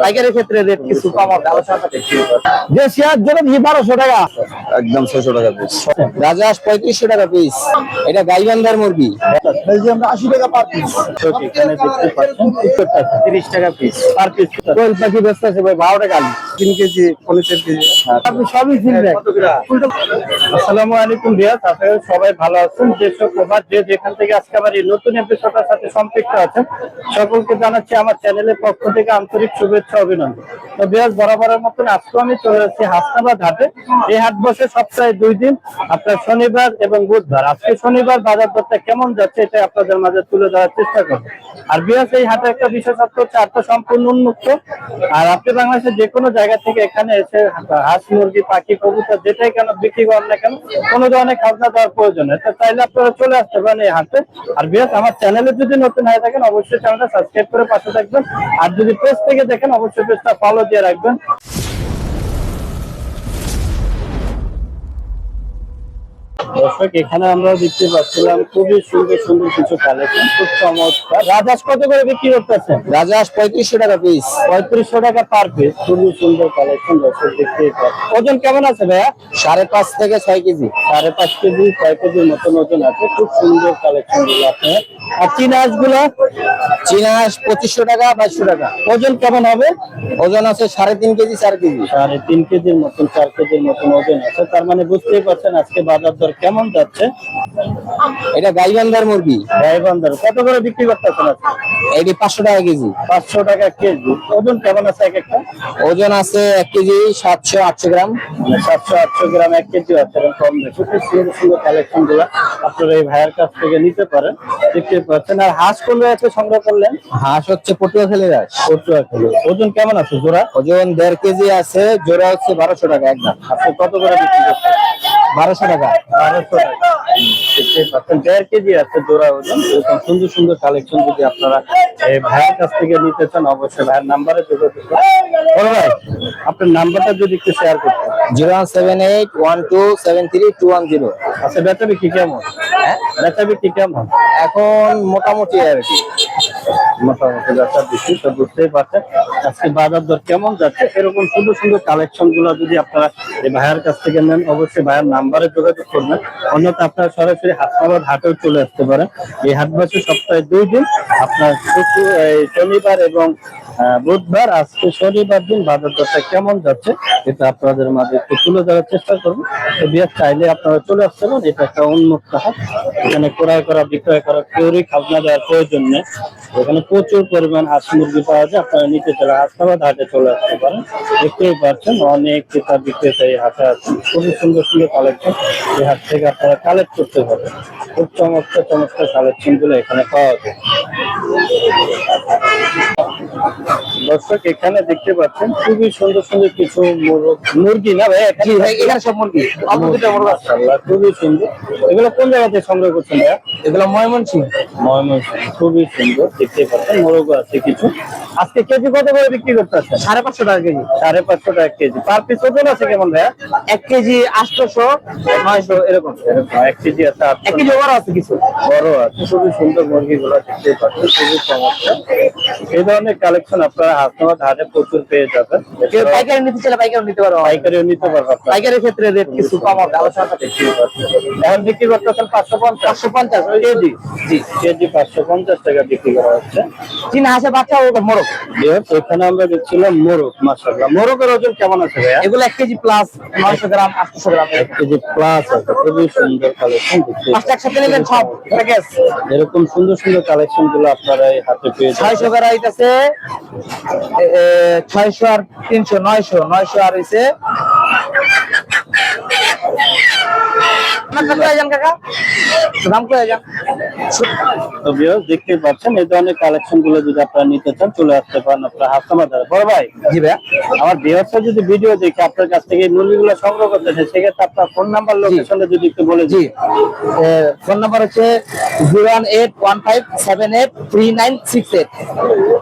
পাইকারি ক্ষেত্রে রেট কিছু কম হবে শেয়ার জন্য বারোশো টাকা। একদম ছয়শো টাকা পিস রাজহাঁস পঁয়ত্রিশশো টাকা পিস এটা গাইবান্ধার মুরগি। আমরা আশি টাকা পার পিস এখানে দেখতে পাচ্ছেন সত্তর টাকা তিরিশ টাকা পিস পার পিস কোয়েল পাখি ব্যস্ত আছে ভাই বারো টাকা তিন কেজি পনেরো কেজি। আপনি সবই কিনবেন। আসসালামু আলাইকুম রিয়াজ আপনারা সবাই ভালো আছেন? যেসব প্রভাত যে যেখান থেকে আজকে আমার এই নতুন এপিসোডের সাথে সম্পৃক্ত আছেন সকলকে জানাচ্ছি আমার চ্যানেলের পক্ষ থেকে আন্তরিক শুভেচ্ছা অভিনন্দন। তো রিয়াজ বরাবরের মতন আজকে আমি চলে যাচ্ছি হাসনাবাদ হাটে। এই হাট বসে সপ্তাহে দুই দিন, আপনার শনিবার এবং বুধবার। আজকে শনিবার বাজার দরটা কেমন যাচ্ছে, এটা আপনাদের মাঝে তুলে ধরার চেষ্টা করব। আর বিয়াস, এই হাটে একটা বিশেষত্ব হচ্ছে, হাটটা সম্পূর্ণ উন্মুক্ত। আর আপনি বাংলাদেশের যে কোনো জায়গা থেকে এখানে এসে হাঁস, মুরগি, পাখি, কবুতর, যেটাই কেন বিক্রি করেন না কেন, কোনো ধরনের খাজনা দেওয়ার প্রয়োজন নেই। তো চাইলে আপনারা চলে আসতে পারেন এই হাটে। আর বিয়াস, আমার চ্যানেলে যদি নতুন হয়ে থাকেন, অবশ্যই চ্যানেলটা সাবস্ক্রাইব করে পাশে থাকবেন। আর যদি পেজ থেকে দেখেন অবশ্যই পেজটা ফলো দিয়ে রাখবেন। দর্শক এখানে আমরা দেখতে পাচ্ছিলাম খুবই সুন্দর সুন্দর কিছু কালেকশন খুব চমৎকার। রাজহাঁস কত করে বিক্রি করতেছেন? রাজহাঁস পঁয়ত্রিশশো টাকা পিস পঁয়ত্রিশশো টাকা পার পিস খুবই সুন্দর কালেকশন দর্শক দেখতে পাচ্ছেন। ওজন কেমন আছে ভাইয়া? সাড়ে পাঁচ থেকে ছয় কেজি। সাড়ে পাঁচ কেজি ছয় কেজির মতন ওজন আছে। খুব সুন্দর কালেকশনগুলো আছে। আর চীনা হাঁসগুলো চীনা হাঁস পঁচিশশো টাকা বাইশশো টাকা। ওজন কেমন হবে? ওজন আছে সাড়ে তিন কেজি চার কেজি। সাড়ে তিন কেজির মতন চার কেজির মতন ওজন আছে। তার মানে বুঝতেই পারছেন আজকে বাজার দর কেমন যাচ্ছে? এটা গাইবান্ধার মুরগি। গাইবান্ধার কত করে বিক্রি করতেছেন এটি পাঁচশো টাকা কেজি। পাঁচশো টাকা কেজি। ওজন কেমন আছে এক একটা? ওজন আছে এক কেজি সাতশো আটশো গ্রাম। মানে সাতশো আটশো গ্রাম এক কেজি আছে কম বেশি। সুন্দর সুন্দর কালেকশনগুলা আপনারা এই ভাইয়ের কাছ থেকে নিতে পারেন দেখতে পাচ্ছেন। আর হাঁস কোন জায়গাতে সংগ্রহ করলেন? হাঁস হচ্ছে পটুয়া পটুয়াখালীর হাঁস। পটুয়া কিলো ওজন কেমন আছে জোড়া? ওজন দেড় কেজি আছে জোড়া হচ্ছে বারোশো টাকা একদম। আপনি কত করে বিক্রি করছেন? বারোশো টাকা। বারোশো টাকা। পাচ্ছেন দেড় কেজি আছে জোড়া ওজন। এরকম সুন্দর সুন্দর কালেকশন যদি আপনারা এই ভাইয়ের কাছ থেকে নিতে চান অবশ্যই ভাইয়ের নাম্বারে যোগাযোগ বড় ভাই আপনার নাম্বারটা যদি একটু শেয়ার করতেন zero one seven eight one two seven three two one zero. আচ্ছা বেচা বিক্রি কেমন? হ্যাঁ? বেচা বিক্রি কেমন? এখন মোটামুটি আর কি। মোটামুটি ব্যবসা বেশি, তো বুঝতেই পারছেন আজকে বাজার দর কেমন যাচ্ছে। এরকম সুন্দর সুন্দর কালেকশনগুলো যদি আপনারা এই ভাইয়ের কাছ থেকে নেন, অবশ্যই ভাইয়ের নাম্বারে যোগাযোগ করবেন। অন্যথা আপনারা সরাসরি হাসপাতাল হাটেও চলে আসতে পারেন। এই হাট সপ্তাহে দুই দিন, আপনার শনিবার এবং বুধবার, আজকে শনিবার দিন বাজার দরটা কেমন যাচ্ছে, এটা আপনাদের মাঝে একটু তুলে ধরার চেষ্টা করব। বিয়ার চাইলে আপনারা চলে আসতে পারেন, এটা একটা উন্মুক্ত হাট। এখানে ক্রয় করা, বিক্রয় করা, কেউরই খাজনা দেওয়ার প্রয়োজন নেই। এখানে প্রচুর পরিমাণ হাঁস মুরগি পাওয়া যায়। আপনারা নিতে চলে হাসপাতাল হাটে চলে আসতে পারেন। দেখতেই পাচ্ছেন অনেক ক্রেতা বিক্রেতা এই হাটে আছে খুবই সুন্দর সুন্দর কালেকশন এই হাট থেকে আপনারা কালেক্ট করতে পারবেন। খুব চমৎকার চমৎকার কালেকশনগুলো এখানে পাওয়া যায়। দর্শক এখানে দেখতে পাচ্ছেন খুবই সুন্দর সুন্দর কিছু মুরগ- না ভাই? ভাই এখানে সব মুরগি। খুবই সুন্দর। এগুলো কোন জায়গাতে সংগ্রহ করছেন ভাইয়া? এগুলো ময়মনসিং ময়মনসিংহ। খুবই সুন্দর দেখতে পাচ্ছেন। মোরগ আছে কিছু। আজকে কেজি কত করে বিক্রি করতেছেন? সাড়ে পাঁচশো টাকা কেজি। সাড়ে পাঁচশো টাকা কেজি। পার পিস ওজন আছে কেমন ভাইয়া? এক কেজি আটশোশো নয়শো এরকম। এক কেজি আছে এক কেজি ওভার আছে কিছু। বড় আছে খুবই সুন্দর মুরগিগুলো দেখতে পাচ্ছেন খুবই এই ধরনের কালেকশন আপনারা হাসনাবাদ হাটে প্রচুর পেয়ে যাবেন। কেউ পাইকারি নিতে চাইলে পাইকারি নিতে পারো। পাইকারিও নিতে আপনারা। পাইকারি ক্ষেত্রে রেট কিছু কম হবে আলোচনাটা দেখি এখন বিক্রি করতেছেন পাঁচশো পঞ্চাশ। পাঁচশো পঞ্চাশ কেজি? জি কেজি পাঁচশো পঞ্চাশ টাকা বিক্রি করা হচ্ছে। চীনা বাচ্চা মোরগ। এখানে আমরা দেখছিলাম মোরগ মাসাল্লাহ মোরগের ওজন কেমন আছে ভাইয়া? এগুলো এক কেজি প্লাস নয়শো গ্রাম আটশো গ্রাম। এক কেজি প্লাস আছে খুবই সুন্দর কালেকশন পাঁচটা একসাথে নিলেন সব প্যাকেজ? এরকম সুন্দর সুন্দর কালেকশনগুলো আপনারা এই হাতে পেয়ে ছয়শো গ্রাম হইতেছে ছয়শো আর তিনশো নয়শো নয়শো আর হইছে আপনার কত যান কাকা। দাম কত যান। তো ভিউয়ার্স দেখতে পাচ্ছেন এই ধরনের কালেকশনগুলো যদি আপনারা নিতে চান চলে আসতে পারেন আপনারা হাসনাবাদ বড় ভাই জি ভাইয়া। আমার ভিউয়ার্সরা যদি ভিডিও দেখে আপনার কাছ থেকে এই মুরগিগুলো সংগ্রহ করতে চায় সেক্ষেত্রে আপনার ফোন নাম্বার লোকেশনটা যদি একটু বলে জি। ফোন নাম্বার হচ্ছে zero one eight one five seven eight three nine six eight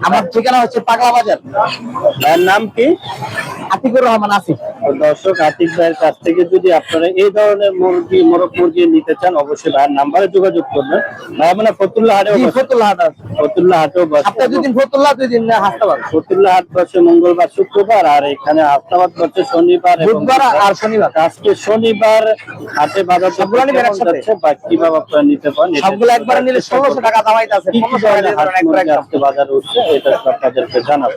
আমার ঠিকানা হচ্ছে পাগলা বাজার। নাম কি? আতিকুর রহমান আসিফ। দর্শক আতিক ভাইয়ের কাছ থেকে যদি আপনারা এই ধরনের মুরগি মোরগ মুরগি নিতে চান অবশ্যই ভাইয়ের নাম্বারে যোগাযোগ করবেন। ভাই মানে ফতুল্লাহ হাটেও বসে। ফতুল্লাহ হাট ফতুল্লাহ হাটেও বসে। সপ্তাহে দুই দিন ফতুল্লাহ দুই দিন হাসপাতাল ফতুল্লাহ হাট বসে মঙ্গলবার শুক্রবার আর এখানে হাফতাবাদ বসে শনিবার বুধবার আর শনিবার। আজকে শনিবার হাটে বাজার সবগুলো একসাথে? বা কীভাবে আপনারা নিতে পারেন। সবগুলো একবারে নিলে ষোলোশো টাকা দামাইতে আছে বাজারে উঠছে এটা আপনাদেরকে জানাব।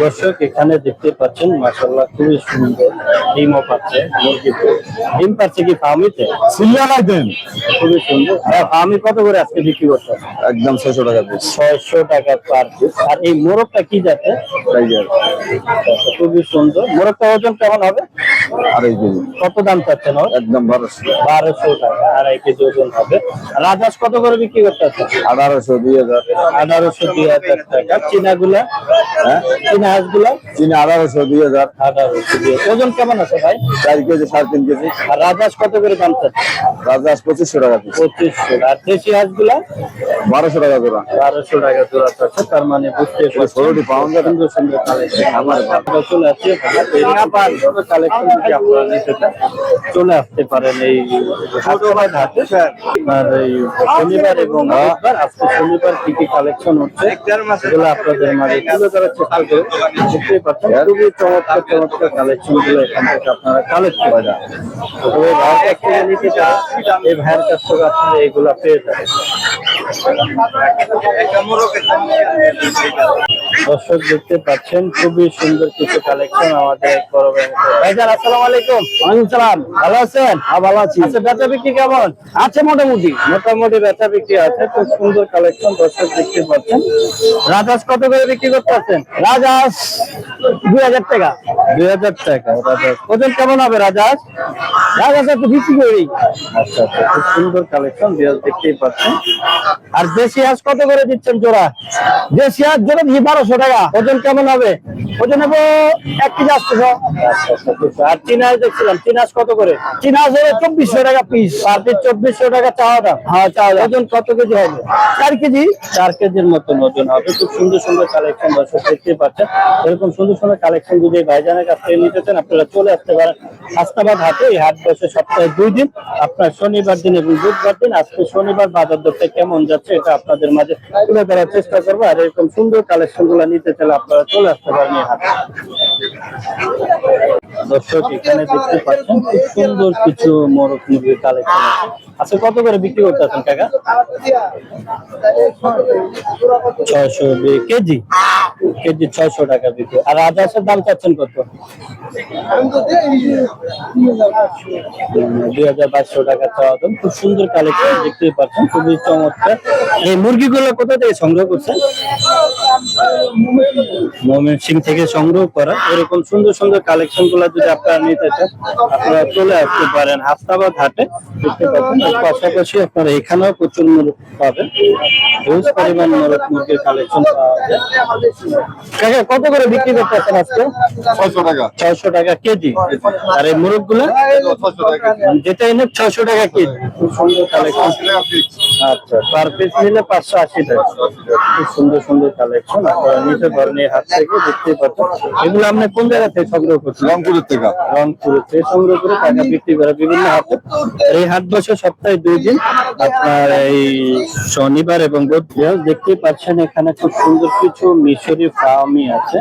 দর্শক এখানে দেখতে পাচ্ছেন মাসাল্লাহ খুবই সুন্দর ডিমও পাচ্ছে মুরগিতে ডিম পাচ্ছে কি ফার্মিতে? সিলিয়ানাই দেন। খুবই সুন্দর। আর ফার্মি কত করে আজকে বিক্রি করছে? একদম ছয়শো টাকা পিস ছয়শো টাকা পার পিস আর এই মোরগটা কি যাতে টাইগার খুবই সুন্দর। মোরগটা ওজন কেমন হবে? আড়াই কেজি। কত দাম চাচ্ছেন একদম বারোশো। বারোশো টাকা আড়াই কেজি ওজন হবে। রাজাস কত করে বিক্রি করতে আছে? আঠারোশো দুই হাজার। আঠারোশো দুই হাজার টাকা। চীনা গুলা হ্যাঁ? চীনা হাঁসগুলা? আঠারোশো দুই হাজার। আঠারোশো ওজন কেমন আছে ভাই? চার কেজি সাড়ে তিন কেজি। আর রাজাস কত করে দাম চাচ্ছে রাজহাঁস পঁচিশশো টাকা পিস। পঁচিশশো। আর দেশি হাঁস বারোশো টাকা জোড়া। বারোশো টাকা জোড়া চাচ্ছে। তার মানে বুঝতে ষোলোটি পাউন্ড সুন্দর সুন্দর কালেকশন আমার চলে আসছে। কালেকশন যদি আপনারা নিতে চান চলে আসতে পারেন এই এই শনিবার এবং আজকে শনিবার কি কি কালেকশন হচ্ছে এগুলো আপনাদের মাঝে তুলে ধরার কালকে, দেখতেই পাচ্ছেন, খুবই চমৎকার চমৎকার কালেকশনগুলো এখান থেকে আপনারা কালেক্ট করা যান তবে ভাইয়ের কাছ থেকে এই ভাইয়ের কাছ থেকে আপনারা এইগুলা পেয়ে যাবেন। দর্শক দেখতে পাচ্ছেন খুবই সুন্দর কিছু কালেকশন আমাদের বড় ভাইজান আসসালামু আলাইকুম। ওয়ালাইকুম সালাম। ভালো আছেন? হ্যাঁ ভালো আছি। আচ্ছা বেচা বিক্রি কেমন? আছে মোটামুটি। মোটামুটি বেচা বিক্রি আছে খুব সুন্দর কালেকশন দর্শক দেখতে পাচ্ছেন। রাজাস কত করে বিক্রি করতে আছেন রাজাস দুই হাজার টাকা। দুই হাজার টাকা রাজাস ওজন কেমন হবে রাজাস একটু করি। আচ্ছা আচ্ছা খুব সুন্দর কালেকশন দেখতেই পাচ্ছেন। আর দেশি হাঁস কত করে দিচ্ছেন জোড়া? দেশি হাঁস জোড়া বারোশো টাকা। ওজন কেমন হবে? ওজন নেব এক কেজি আটশো আর চীন হাঁস দেখছিলাম চীন হাঁস কত করে? চীন হাঁস হলো চব্বিশশো টাকা পিস আর পিস চব্বিশশো টাকা চাওয়া দাম? হ্যাঁ চাওয়া ওজন কত কেজি হবে? চার কেজি। চার কেজির মতন ওজন হবে। খুব সুন্দর সুন্দর কালেকশন দর্শক দেখতে পাচ্ছেন। এরকম সুন্দর সুন্দর কালেকশন যদি ভাইজানের কাছ থেকে নিতে চান আপনারা চলে আসতে পারেন। হাসনাবাদ হাটে এই হাট বসে সপ্তাহে দুই দিন। আপনার শনিবার দিন এবং বুধবার দিন। আজকে শনিবার বাজার দরটা কেমন যাচ্ছে এটা আপনাদের মাঝে তুলে ধরার চেষ্টা করব। আর এরকম সুন্দর কালেকশনগুলা নিতে চাইলে আপনারা চলে আসতে পারেন দর্শক, এখানে দেখতে পাচ্ছেন খুব সুন্দর কিছু মোরগ মুরগির কালেকশন আছে। আচ্ছা কত করে বিক্রি করতে আছেন কাকা? ছয়শো কেজি? কেজি ছয়শো টাকা বিক্রি। আর রাজহাঁসের দাম চাচ্ছেন কত? দুই হাজার বাইশশো টাকা চাওয়া দাম। খুব সুন্দর কালেকশন দেখতেই পাচ্ছেন, খুবই চমৎকার। এই মুরগিগুলো কোথা থেকে সংগ্রহ করছেন? মোমেন সিং থেকে সংগ্রহ করা। এরকম সুন্দর সুন্দর কালেকশন গুলো যদি আপনারা নিতে চান আপনারা চলে আসতে পারেন হাসনাবাদ হাটে। দেখতে পাচ্ছেন পাশাপাশি আপনারা এখানেও প্রচুর মুরগ পাবেন। হিউজ পরিমাণ মুরগ মুরগির কালেকশন কাকা কত করে বিক্রি করতেছেন আজকে? ছয়শো টাকা। ছয়শো টাকা কেজি। আর এই মুরগগুলো যেটা এনে ছয়শো টাকা কেজি। খুব সুন্দর কালেকশন আচ্ছা পার পিস নিলে পাঁচশো আশি টাকা। খুব সুন্দর সুন্দর কালেকশন আপনারা নিতে পারেন এই হাট থেকে দেখতে পাচ্ছেন। এগুলো আপনি কোন জায়গা থেকে সংগ্রহ করছেন? রংপুরের থেকে রংপুরে থেকে সংগ্রহ করে টাকা বিক্রি করে বিভিন্ন হাটে। এই হাট বসে সপ্তাহে দুই দিন আপনার এই শনিবার এবং বুধবার দেখতে পাচ্ছেন এখানে খুব সুন্দর কিছু মিশরি ফার্মি আছে।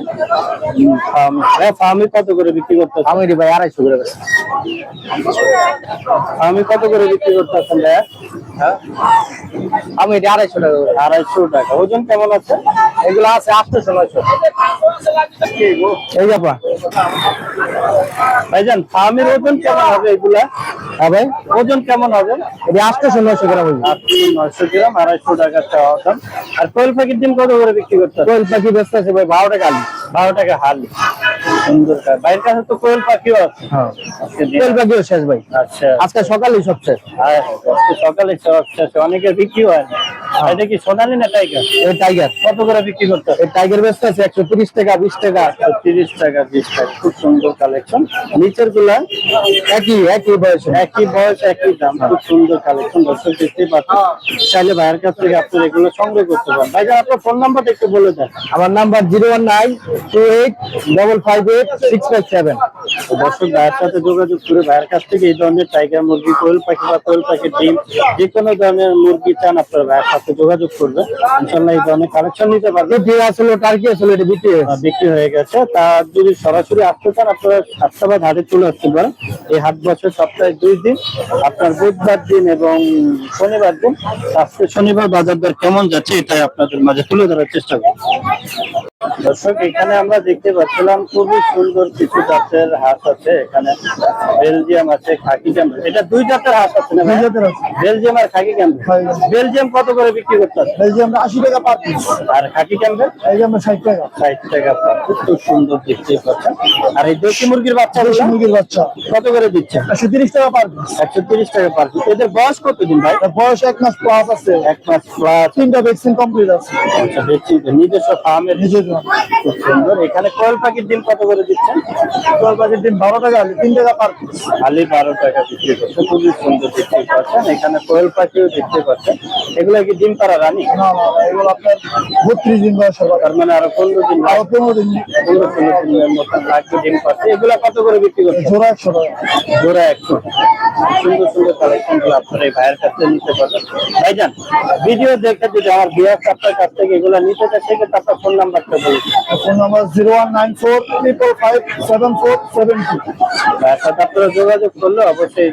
ফার্মি ফার্মি কত করে বিক্রি করতে আমি ভাই আড়াইশো করে। ফার্মি কত করে বিক্রি করতেছেন ভাইয়া? হ্যাঁ? আমি এটা আড়াইশো টাকা আড়াইশো টাকা। ওজন কেমন আছে? এগুলো আছে আটশো নয়শো। এই ব্যাপার ভাইজান ফার্মের ওজন কেমন হবে এগুলা? হ্যাঁ ভাই। ওজন কেমন হবে? এটা আটশো নয়শো গ্রাম আপনি নয়শো গ্রাম আড়াইশো টাকা চাওয়া দাম। আর কোয়েল পাখির ডিম কত করে বিক্রি করতে কোয়েল পাখি বেচতে আছে ভাই বারো টাকা আলু। বারো টাকা হালি। সুন্দর বাইরের কাছে তো কোয়েল পাখিও আছে। হ্যাঁ। তেল পাখিও শেষ ভাই। আচ্ছা। আজকে সকালেই সব শেষ। আজকে সকালে সব শেষ। অনেকের বিক্রি হয় না। হ্যাঁ। এটা কি সোনালি না টাইগার? এই টাইগার। কত করে বিক্রি করতে এই টাইগার ব্যস্ত আছে একশো তিরিশ টাকা বিশ টাকা। তিরিশ টাকা বিশ টাকা। খুব সুন্দর কালেকশন নিচেরগুলা একই একই বয়সে। একই বয়স একই দাম। খুব সুন্দর কালেকশন দর্শক দেখতে পাচ্ছেন। চাইলে ভাইয়ের কাছ থেকে আপনারা এগুলো সংগ্রহ করতে পারেন। ভাই আপনার ফোন নাম্বারটা একটু বলে দেন। আমার number zero one nine two eight double five eight six five seven দর্শক ভাইয়ের সাথে যোগাযোগ করে ভাইয়ের কাছ থেকে এই ধরনের টাইগার মুরগি কোয়েল পাখি বা কোয়েল পাখির ডিম যে কোনো ধরনের মুরগি চান আপনারা ভাইয়ের সাথে যোগাযোগ করবেন। ইনশাল্লাহ এই ধরনের কালেকশন নিতে পারবেন। বিক্রি আসলে টার্কি আসলে এটা বিক্রি বিক্রি হয়ে গেছে। তা যদি সরাসরি আসতে চান আপনারা সাতটাবাদ হাটে চলে আসতে পারেন। এই হাট বছর সপ্তাহে দুই দিন। আপনার বুধবার দিন এবং শনিবার দিন। আজকে শনিবার বাজার দর কেমন যাচ্ছে এটাই আপনাদের মাঝে তুলে ধরার চেষ্টা করব। দর্শক এখানে আমরা দেখতে পাচ্ছিলাম খুবই সুন্দর কিছু জাতের হাঁস আছে। এখানে বেলজিয়াম আছে খাকি ক্যাম্বেল এটা দুই জাতের হাঁস আছে না দুই জাতের আছে। বেলজিয়াম আর খাকি ক্যাম্বেল বেলজিয়াম কত করে বিক্রি করতে আছে? যে আশি টাকা পার পিস। আর খাকি যে আমরা ষাট টাকা। ষাট টাকা পার পিস। খুব সুন্দর দেখতেই পাচ্ছেন। আর এই দেশি মুরগির বাচ্চা দেশি মুরগির বাচ্চা। কত করে দিচ্ছে? একশো তিরিশ টাকা পার পিস। একশো তিরিশ টাকা পার পিস। এদের বয়স কতদিন ভাই? বয়স এক মাস প্লাস আছে। এক মাস প্লাস তিনটা ভ্যাকসিন কমপ্লিট আছে। আচ্ছা তো, নিজস্ব ফার্মের নিজের খুব সুন্দর। এখানে কোয়েল পাখির ডিম কত করে দিচ্ছেন? জল পাখির দিন বারো টাকা হলে তিন টাকা পার খালি বারো টাকা বিক্রি করছে খুবই সুন্দর দেখতে পাচ্ছেন এখানে কোয়েল পাখিও দেখতে পাচ্ছেন এগুলো কি ডিম পাড়া রানী? না না না, এগুলো আপনার বত্রিশ দিন বয়স হবে তার মানে আরও পনেরো দিন আরও পনেরো দিন। পনেরো ষোলো দিনের মতন লাগবে ডিম পাচ্ছে এগুলা কত করে বিক্রি করছে জোড়া একশো টাকা। জোড়া একশো সুন্দর সুন্দর কালেকশনগুলো আপনার এই ভাইয়ের কাছ থেকে নিতে পারবেন। ভাইজান ভিডিও দেখে যদি আমার বিয়ার আপনার কাছ থেকে এগুলো নিতে চায় সেক্ষেত্রে আপনার ফোন নাম্বারটা phone number zero one nine four triple five seven four seven two. সাথে আপনারা যোগাযোগ করলে অবশ্যই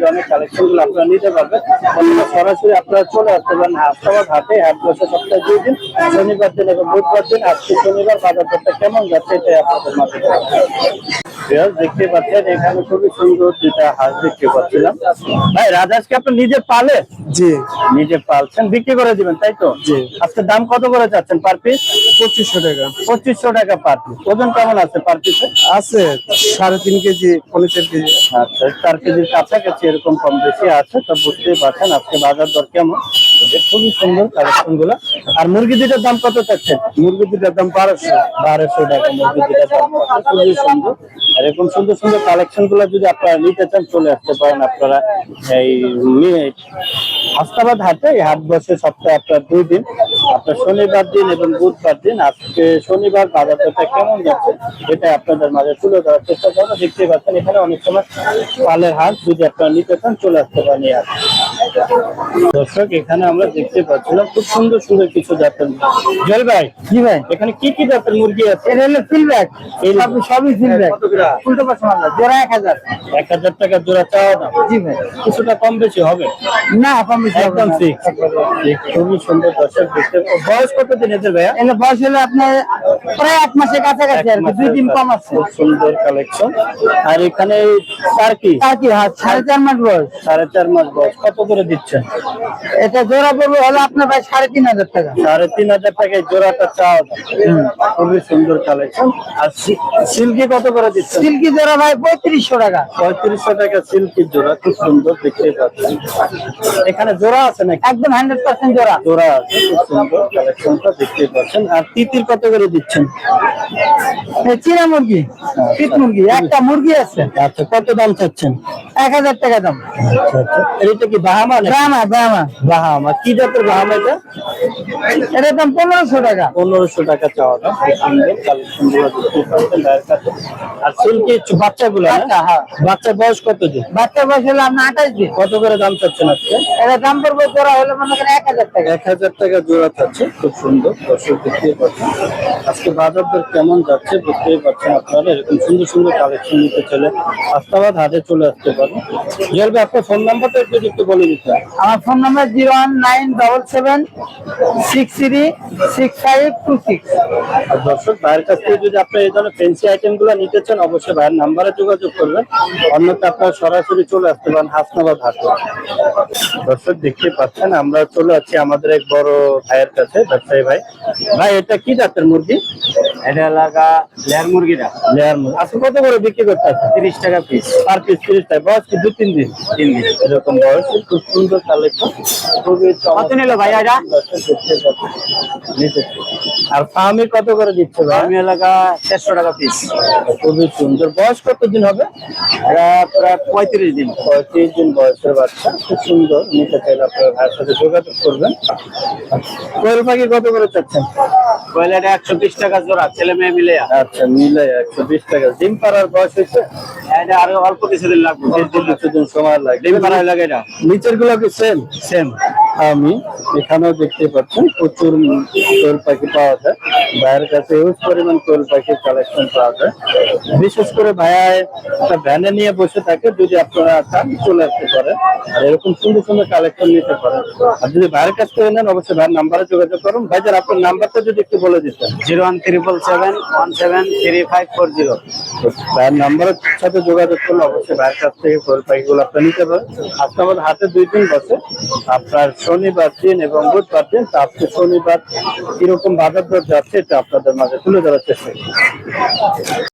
গুলো আপনারা নিতে পারবেন। সরাসরি আপনারা চলে আসতে পারেন হাসপাতাল হাটে হাট বসে সপ্তাহে দুই দিন শনিবার দিন এবং বুধবার দিন। আজকে শনিবার বাজার দরটা কেমন যাচ্ছে এটাই আপনাদের মাঝে দেখতে পাচ্ছেন এখানে খুবই সুন্দর দুটা হাঁস দেখতে পাচ্ছিলাম। ভাই রাজহাঁস কি আপনি নিজে পালে? জি। নিজে পালছেন বিক্রি করে দিবেন তাই তো? জি। আজকে দাম কত করে চাচ্ছেন পার পিস পঁচিশশো টাকা। পঁচিশশো টাকা পার পিস ওজন কেমন আছে পার পিসে আছে সাড়ে তিন কেজি পনেরো কেজি। আচ্ছা চার কেজির কাছাকাছি এরকম কম বেশি আছে তো বুঝতেই পারছেন আজকে বাজার দর কেমন। খুবই সুন্দর কালেকশনগুলো আর মুরগি দুটার দাম কত চাচ্ছেন? মুরগি দুটার দাম বারোশো। বারোশো টাকা মুরগি দুটার দাম। খুবই সুন্দর। আর এরকম সুন্দর সুন্দর কালেকশনগুলো যদি আপনারা নিতে চান চলে আসতে পারেন আপনারা এই হাস্তাবাদ হাটে। এই হাট বসে সপ্তাহে আপনার দুই দিন। আপনার শনিবার দিন এবং বুধবার দিন আজকে শনিবার বাজার দরটা কেমন যাচ্ছে এটা আপনাদের মাঝে তুলে ধরার চেষ্টা করব। দেখতে পাচ্ছেন এখানে অনেক সময় পালের হাট যদি আপনারা নিতে চান চলে আসতে পারেন হাটে। দর্শক এখানে আমরা দেখতে পাচ্ছিলাম খুব সুন্দর সুন্দর কিছু জাতের জল ভাই জি ভাই। এখানে কি কি জাতের মুরগি আছে? এটা হলো ফিলব্যাক আপনি সবই ফিলব্যাক কত করে? উল্টো পাশে মারলা জোড়া এক হাজার। এক হাজার টাকা জোড়া চাওয়া দাম। জি ভাই। কিছুটা কম বেশি হবে? না কম বেশি একদম ঠিক। খুবই সুন্দর দর্শক দেখতে বয়স কত দিন এদের ভাইয়া? এলে বয়স হলো আপনার প্রায় এক মাসের কাছাকাছি আর দুই দিন কম আছে। খুব সুন্দর কালেকশন আর এখানে টার্কি আর কি হাত সাড়ে চার মাস বয়স। সাড়ে চার মাস বয়স। কত করে দিচ্ছেন? এটা জোড়া পড়বে হলো আপনার ভাই সাড়ে তিন হাজার টাকা। সাড়ে তিন হাজার টাকায় জোড়াটা দাম। খুবই সুন্দর কালেকশন আর সিল্কি কত করে দিচ্ছেন? সিল্কি জোড়া ভাই পঁয়ত্রিশশো টাকা। পঁয়ত্রিশশো টাকা সিল্কির জোড়া। খুব সুন্দর দেখতে পাচ্ছেন। এখানে জোড়া আছে নাকি? একদম হান্ড্রেড পার্সেন্ট জোড়া। জোড়া আছে খুব সুন্দর। কালেকশনটা দেখতে পাচ্ছেন। আর তিতির কত করে দিচ্ছেন? চীনা মুরগি পিট মুরগি একটা মুরগি আছে। আচ্ছা কত দাম চাচ্ছেন? এক হাজার টাকা দাম। আচ্ছা আচ্ছা। এটা কি বাহামা দামা দামা বাহামা। কি জাতের বাহামা এটা? এটার দাম পনেরোশো টাকা। পনেরোশো টাকা চাওয়া দাম। আর সিল্কি বাচ্চাগুলো বাচ্চা, হ্যাঁ। বাচ্চা বয়স কত দিন বাচ্চা বয়স হলো আপনার আঠাশ দিন। কত করে দাম চাচ্ছেন আজকে? এটা দাম পড়বে জোড়া হলো মনে করেন এক হাজার টাকা। এক হাজার টাকা জোড়া থাকছে খুব সুন্দর। দর্শক দেখতেই পাচ্ছেন। আজকে বাজার দর কেমন যাচ্ছে বুঝতেই পারছেন আপনারা। এরকম সুন্দর সুন্দর কালেকশন নিতে চলে আস্তাবাদ হাটে চলে আসতে পারেন জলবে আপনার ফোন নাম্বারটা একটু একটু বলে দিতে আমার phone number zero one nine double seven six three six five two six আর দর্শক ভাইয়ের কাছ থেকে যদি আপনি এই ধরনের ফেন্সি আইটেমগুলো নিতে চান অবশ্যই ভাইয়ের নাম্বারে যোগাযোগ করবেন। অন্যথা আপনারা সরাসরি চলে আসতে পারেন হাসনাবাদ হাটে। দর্শক দেখতে পাচ্ছেন আমরা চলে আছি আমাদের এক বড় ভাইয়ের কাছে ব্যবসায়ী ভাই? ভাই এটা কি জাতের মুরগি? এটা লাগা লেয়ার মুরগিটা লেয়ার মুরগি। আজকে কত করে বিক্রি করতে আছে তিরিশ টাকা পিস পার পিস তিরিশ টাকা। বয়স কি দু তিন দিন? তিন দিন। এরকম বয়স খুব সুন্দর কালেকশন খুবই কত নিল ভাই এটা। আর ফার্মে কত করে দিচ্ছে ভাই? আমি এলাকা চারশো টাকা পিস খুবই সুন্দর। বয়স কতদিন হবে? এটা প্রায় পঁয়ত্রিশ দিন। পঁয়ত্রিশ দিন বয়সের বাচ্চা। খুব সুন্দর। নিতে চাইলে আপনার ভাইয়ের সাথে যোগাযোগ করবেন। কোয়েল পাখি কত করে চাচ্ছেন? ব্রয়লার একশো বিশ টাকা জোড়া ছেলে মেয়ে মিলে। আচ্ছা মিলে একশো বিশ টাকা। ডিম পাড়ার বয়স হয়েছে? এটা আরও অল্প কিছুদিন লাগবে অল্প কিছুদিন সময় লাগে ডিম পাড়ায় লাগে এটা। নিচেরগুলো কি সেম সেম আমি এখানেও দেখতে পাচ্ছেন প্রচুর কোয়েল পাখি পাওয়া যায়। ভাইয়ের কাছে হিউজ পরিমাণ কোয়েল পাখির কালেকশন পাওয়া যায়। বিশেষ করে ভাইয়া একটা ভ্যানে নিয়ে বসে থাকে যদি আপনারা চান চলে আসতে পারেন। আর এরকম সুন্দর সুন্দর কালেকশন নিতে পারেন। আর যদি ভাইয়ের কাছ থেকে নেন অবশ্যই ভাইয়ের নাম্বারে যোগাযোগ করুন। ভাইজান আপনার নাম্বারটা যদি একটু বলে দিতেন। Zero one triple seven one seven three five four zero ভাইয়ের নাম্বারের সাথে যোগাযোগ করলে অবশ্যই ভাইয়ের কাছ থেকে কোয়েল পাখিগুলো আপনি নিতে পারেন। আজকে আমাদের হাতে দুই দিন বসে আপনার শনিবার দিন এবং বুধবার দিন, তা আজকে শনিবার কীরকম বাজার দর যাচ্ছে, এটা আপনাদের মাঝে তুলে ধরার চেষ্টা